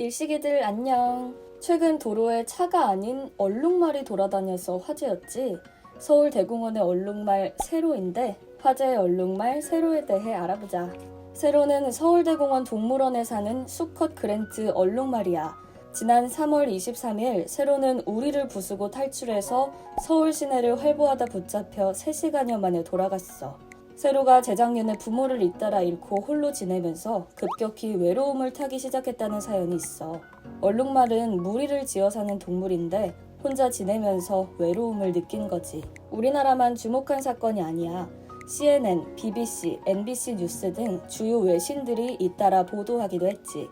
일식이들 안녕. 최근 도로에 차가 아닌 얼룩말이 돌아다녀서 화제였지. 서울 대공원의 얼룩말 세로인데 화제의 얼룩말 세로에 대해 알아보자. 세로는 서울대공원 동물원에 사는 수컷 그랜트 얼룩말이야. 지난 3월 23일 세로는 우리를 부수고 탈출해서 서울 시내를 활보하다 붙잡혀 3시간여 만에 돌아갔어. 세로가 재작년에 부모를 잇따라 잃고 홀로 지내면서 급격히 외로움을 타기 시작했다는 사연이 있어. 얼룩말은 무리를 지어 사는 동물인데 혼자 지내면서 외로움을 느낀 거지. 우리나라만 주목한 사건이 아니야. CNN, BBC, NBC 뉴스 등 주요 외신들이 잇따라 보도하기도 했지.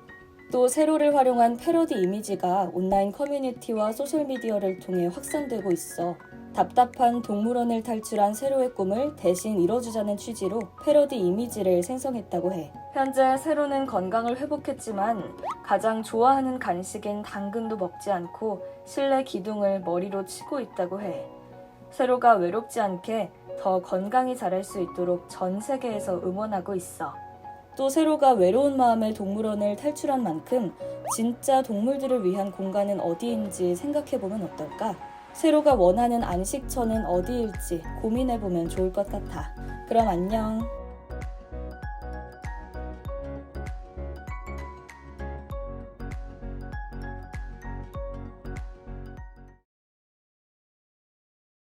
또 세로를 활용한 패러디 이미지가 온라인 커뮤니티와 소셜미디어를 통해 확산되고 있어. 답답한 동물원을 탈출한 세로의 꿈을 대신 이뤄주자는 취지로 패러디 이미지를 생성했다고 해. 현재 세로는 건강을 회복했지만 가장 좋아하는 간식인 당근도 먹지 않고 실내 기둥을 머리로 치고 있다고 해. 세로가 외롭지 않게 더 건강히 자랄 수 있도록 전 세계에서 응원하고 있어. 또 세로가 외로운 마음에 동물원을 탈출한 만큼 진짜 동물들을 위한 공간은 어디인지 생각해보면 어떨까? 세로가 원하는 안식처는 어디일지 고민해보면 좋을 것 같아. 그럼 안녕.